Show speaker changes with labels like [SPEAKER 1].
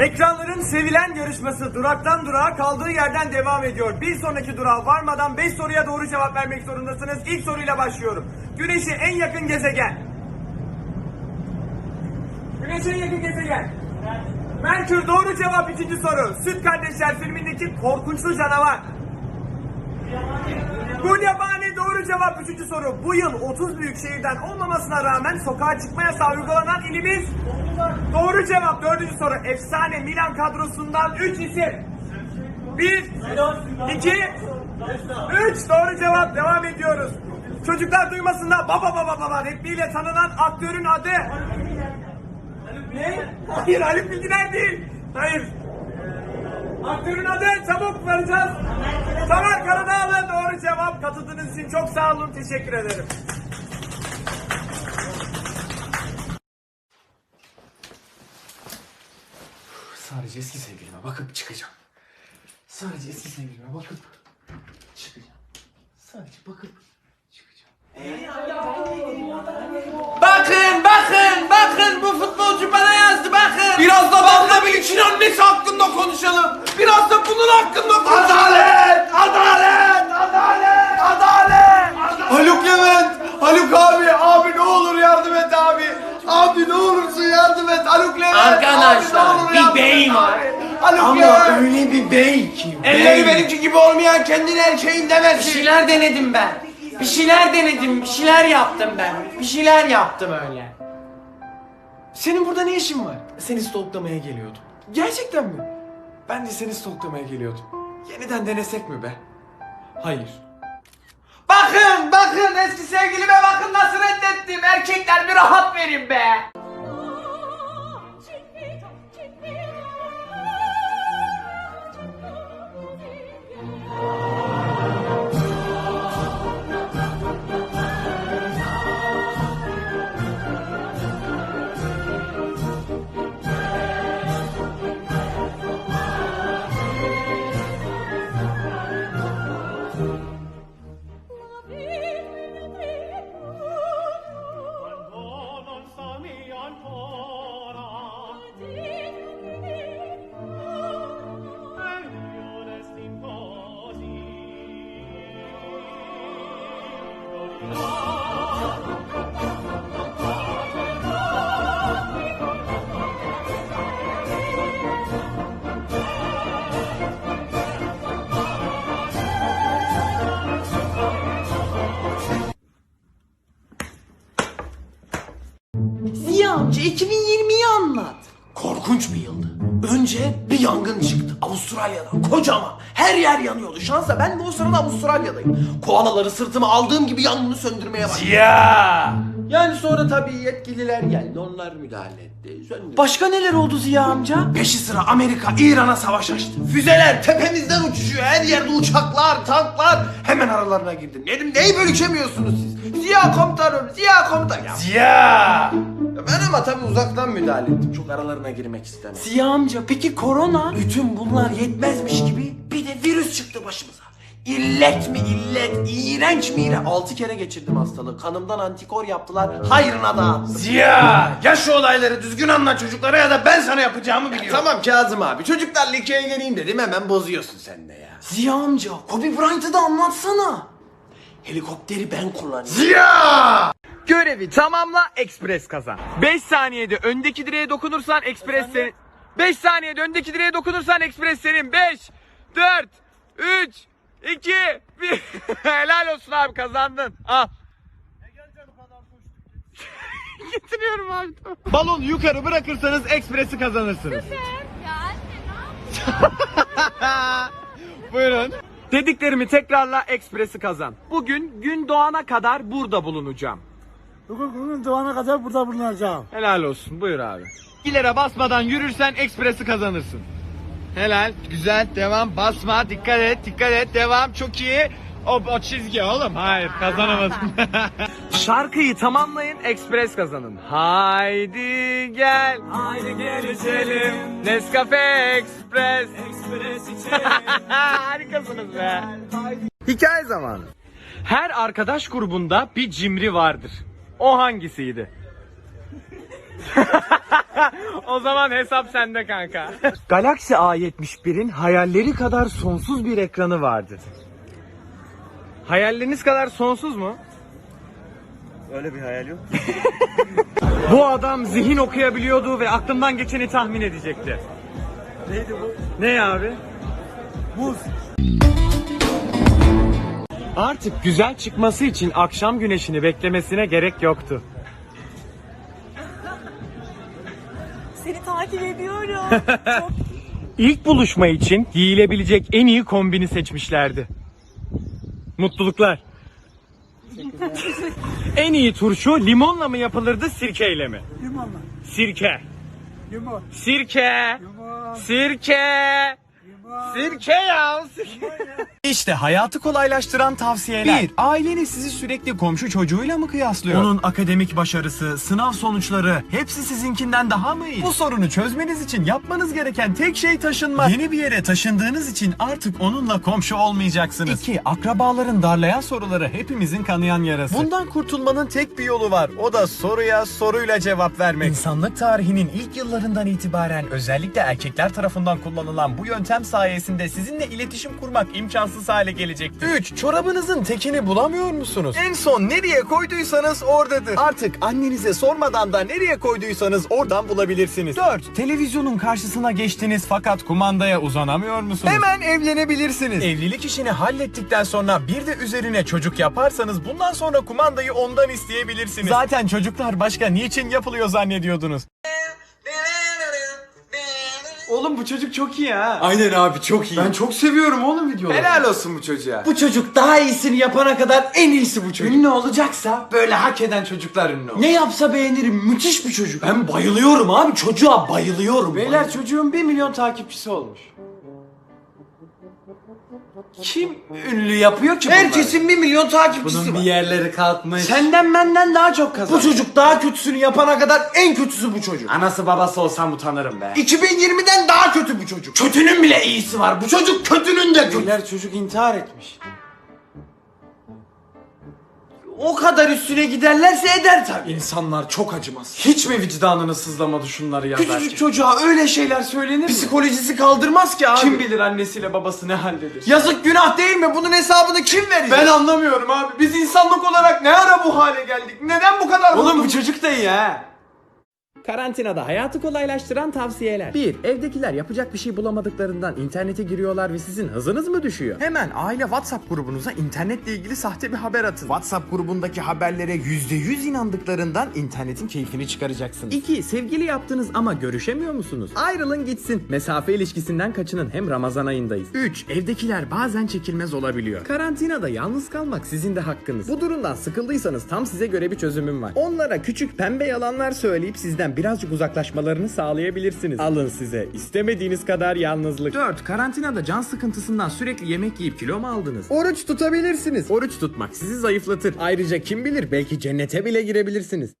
[SPEAKER 1] Ekranların sevilen yarışması duraktan durağa kaldığı yerden devam ediyor. Bir sonraki durağa varmadan 5 soruya doğru cevap vermek zorundasınız. İlk soruyla başlıyorum. Güneş'e en yakın gezegen. Güneş'e en yakın gezegen. Merkür doğru cevap ikinci soru. Süt Kardeşler filmindeki korkunçlu canavar. Gulyabani doğru cevap üçüncü soru. Bu yıl 30 büyük şehirden olmamasına rağmen sokağa çıkma yasağı uygulanan ilimiz. Doğru cevap dördüncü soru. Efsane Milan kadrosundan 3 isim. 1, 2, 3 doğru cevap devam ediyoruz. Çocuklar duymasında baba baba baba repliğiyle tanınan aktörün adı. Ne? Hayır Haluk Bilginer değil. Hayır. Aktörün adı çabuk varacağız. Tamer Karadağlı doğru cevap. Katıldığınız için çok sağ olun. Teşekkür ederim.
[SPEAKER 2] Sadece eski sevgilime bakıp çıkacağım. Sadece eski sevgilime bakıp çıkacağım. Sadece bakıp çıkacağım.
[SPEAKER 3] Bakın bakın bakın bu futbolcu bana yazdı bakın. Biraz da Van'la Bilic'in annesi hakkında konuşalım. Biraz da bunun hakkında konuşalım. Adalet! Adalet! Adalet! Adalet! Haluk Levent! Haluk abi! Abi ne olur yardım et abi! Abi ne olursun yardım et Haluk Levent!
[SPEAKER 4] Arkadaşlar,
[SPEAKER 3] Abi, ne olur
[SPEAKER 4] bir
[SPEAKER 3] yardım
[SPEAKER 4] bey
[SPEAKER 3] et Haluk
[SPEAKER 4] Ama
[SPEAKER 3] Levent!
[SPEAKER 4] öyle bir bey ki.
[SPEAKER 3] Elleri
[SPEAKER 4] bey.
[SPEAKER 3] benimki gibi olmayan kendine el şeyin
[SPEAKER 4] Bir
[SPEAKER 3] demesin.
[SPEAKER 4] şeyler denedim ben. Bir şeyler denedim, bir şeyler yaptım ben. Bir şeyler yaptım öyle.
[SPEAKER 2] Senin burada ne işin var? Seni stoklamaya geliyordum. Gerçekten mi? Ben de seni stoklamaya geliyordum. Yeniden denesek mi be? Hayır.
[SPEAKER 3] Bakın bakın eski sevgilime bakın nasıl reddettim. Erkekler bir rahat verin be.
[SPEAKER 4] Ziya amca 2020'yi anlat. Korkunç bir yıldı. Önce bir yangın çıktı Avustralya'da kocaman. Her yer yanıyordu. Şansa ben de o sırada Avustralya'dayım. Koalaları sırtıma aldığım gibi yangını söndürmeye başladım.
[SPEAKER 3] Ya.
[SPEAKER 4] Yani sonra tabii yetkililer geldi. Onlar müdahale etti. Söndürdü.
[SPEAKER 3] Başka neler oldu Ziya amca?
[SPEAKER 4] Peşi sıra Amerika İran'a savaş açtı. Füzeler tepemizden uçuşuyor. Her yerde uçaklar, tanklar. Hemen aralarına girdim. Dedim neyi bölüşemiyorsunuz siz? Ziya komutanım, Ziya komutan. Ya
[SPEAKER 3] Ya.
[SPEAKER 4] ben ama tabii uzaktan müdahale ettim. Çok aralarına girmek istemedim.
[SPEAKER 3] Ziya amca peki korona?
[SPEAKER 4] Bütün bunlar yetmezmiş gibi bir de virüs çıktı başımıza. İllet mi illet, iğrenç mi iğrenç. Altı kere geçirdim hastalığı. Kanımdan antikor yaptılar. Hayrına dağıttım.
[SPEAKER 3] Ziya. Ya şu olayları düzgün anlat çocuklara ya da ben sana yapacağımı biliyorum.
[SPEAKER 4] Tamam Kazım abi. Çocuklarla hikaye geleyim dedim. Hemen bozuyorsun sen de ya.
[SPEAKER 3] Ziya amca Kobe Bryant'ı da anlatsana.
[SPEAKER 4] Helikopteri ben kullanıyorum.
[SPEAKER 3] Ziya.
[SPEAKER 1] Görevi tamamla ekspres kazan. 5 saniyede öndeki direğe dokunursan ekspres senin. 5 saniyede öndeki direğe dokunursan ekspres senin. 5, 4, 3, 2, 1. Helal olsun abi kazandın. Al. Getiriyorum abi. Balonu yukarı bırakırsanız ekspresi kazanırsınız.
[SPEAKER 5] Ya anne ne
[SPEAKER 1] Buyurun. Dediklerimi tekrarla ekspresi kazan. Bugün gün doğana kadar burada bulunacağım.
[SPEAKER 6] Bugün bugün doğana kadar burada bulunacağım.
[SPEAKER 1] Helal olsun buyur abi. İlere basmadan yürürsen ekspresi kazanırsın. Helal güzel devam basma dikkat et dikkat et devam çok iyi. O, o çizgi oğlum. Hayır kazanamadın. Şarkıyı tamamlayın ekspres kazanın. Haydi gel. Haydi gel içelim. Nescafe Express. Express içelim. Harikasınız be. Hikaye zamanı. Her arkadaş grubunda bir cimri vardır. O hangisiydi? O zaman hesap sende kanka. Galaxy A71'in hayalleri kadar sonsuz bir ekranı vardı. Hayalleriniz kadar sonsuz mu?
[SPEAKER 6] Öyle bir hayal yok.
[SPEAKER 1] Bu adam zihin okuyabiliyordu ve aklından geçeni tahmin edecekti.
[SPEAKER 6] Neydi bu?
[SPEAKER 1] Ne abi?
[SPEAKER 6] Buz.
[SPEAKER 1] Artık güzel çıkması için akşam güneşini beklemesine gerek yoktu.
[SPEAKER 7] Takip ediyorum.
[SPEAKER 1] İlk buluşma için giyilebilecek en iyi kombini seçmişlerdi. Mutluluklar. en iyi turşu limonla mı yapılırdı sirkeyle mi?
[SPEAKER 6] Limonla.
[SPEAKER 1] Sirke.
[SPEAKER 6] Limon.
[SPEAKER 1] Sirke.
[SPEAKER 6] Limon.
[SPEAKER 1] Sirke. Sirke ya. İşte hayatı kolaylaştıran tavsiyeler. 1. Aileniz sizi sürekli komşu çocuğuyla mı kıyaslıyor? Onun akademik başarısı, sınav sonuçları hepsi sizinkinden daha mı iyi? Bu sorunu çözmeniz için yapmanız gereken tek şey taşınmak. Yeni bir yere taşındığınız için artık onunla komşu olmayacaksınız. 2. Akrabaların darlayan soruları hepimizin kanayan yarası. Bundan kurtulmanın tek bir yolu var. O da soruya soruyla cevap vermek. İnsanlık tarihinin ilk yıllarından itibaren özellikle erkekler tarafından kullanılan bu yöntem sayesinde sizinle iletişim kurmak imkansız hale gelecektir. 3. Çorabınızın tekini bulamıyor musunuz? En son nereye koyduysanız oradadır. Artık annenize sormadan da nereye koyduysanız oradan bulabilirsiniz. 4. Televizyonun karşısına geçtiniz fakat kumandaya uzanamıyor musunuz? Hemen evlenebilirsiniz. Evlilik işini hallettikten sonra bir de üzerine çocuk yaparsanız bundan sonra kumandayı ondan isteyebilirsiniz. Zaten çocuklar başka niçin yapılıyor zannediyordunuz?
[SPEAKER 2] Oğlum bu çocuk çok iyi ha.
[SPEAKER 3] Aynen abi çok iyi.
[SPEAKER 2] Ben çok seviyorum oğlum videoları.
[SPEAKER 3] Helal olsun bu çocuğa.
[SPEAKER 2] Bu çocuk daha iyisini yapana kadar en iyisi bu çocuk. Ünlü olacaksa böyle hak eden çocuklar ünlü olur.
[SPEAKER 4] Ne yapsa beğenirim. Müthiş bir çocuk. Ben bayılıyorum abi. Çocuğa bayılıyorum.
[SPEAKER 2] Beyler çocuğun 1 milyon takipçisi olmuş. Kim ünlü yapıyor ki bunları?
[SPEAKER 4] Herkesin bir milyon takipçisi
[SPEAKER 3] Bunun bir
[SPEAKER 4] var.
[SPEAKER 3] yerleri kalkmış.
[SPEAKER 2] Senden benden daha çok kazanır.
[SPEAKER 4] Bu çocuk daha kötüsünü yapana kadar en kötüsü bu çocuk.
[SPEAKER 2] Anası babası olsam utanırım be.
[SPEAKER 4] 2020'den daha kötü bu çocuk. Kötünün bile iyisi var. Bu çocuk kötünün de kötü.
[SPEAKER 2] Beyler çocuk intihar etmiş. O kadar üstüne giderlerse eder tabii. İnsanlar çok acımaz. Hiç mi vicdanını sızlamadı şunları yazarken?
[SPEAKER 4] Küçücük çocuğa öyle şeyler söylenir mi?
[SPEAKER 2] Psikolojisi kaldırmaz ki abi. Kim bilir annesiyle babası ne haldedir. Yazık günah değil mi? Bunun hesabını kim verecek? Ben anlamıyorum abi. Biz insanlık olarak ne ara bu hale geldik? Neden bu kadar Oğlum bu çocuk da iyi ha.
[SPEAKER 8] Karantinada hayatı kolaylaştıran tavsiyeler. 1. Evdekiler yapacak bir şey bulamadıklarından internete giriyorlar ve sizin hızınız mı düşüyor?
[SPEAKER 1] Hemen aile WhatsApp grubunuza internetle ilgili sahte bir haber atın. WhatsApp grubundaki haberlere %100 inandıklarından internetin keyfini çıkaracaksınız.
[SPEAKER 8] 2. Sevgili yaptınız ama görüşemiyor musunuz? Ayrılın gitsin. Mesafe ilişkisinden kaçının hem Ramazan ayındayız. 3. Evdekiler bazen çekilmez olabiliyor. Karantinada yalnız kalmak sizin de hakkınız. Bu durumdan sıkıldıysanız tam size göre bir çözümüm var. Onlara küçük pembe yalanlar söyleyip sizden birazcık uzaklaşmalarını sağlayabilirsiniz. Alın size. istemediğiniz kadar yalnızlık. 4. Karantinada can sıkıntısından sürekli yemek yiyip kilo mu aldınız? Oruç tutabilirsiniz. Oruç tutmak sizi zayıflatır. Ayrıca kim bilir belki cennete bile girebilirsiniz.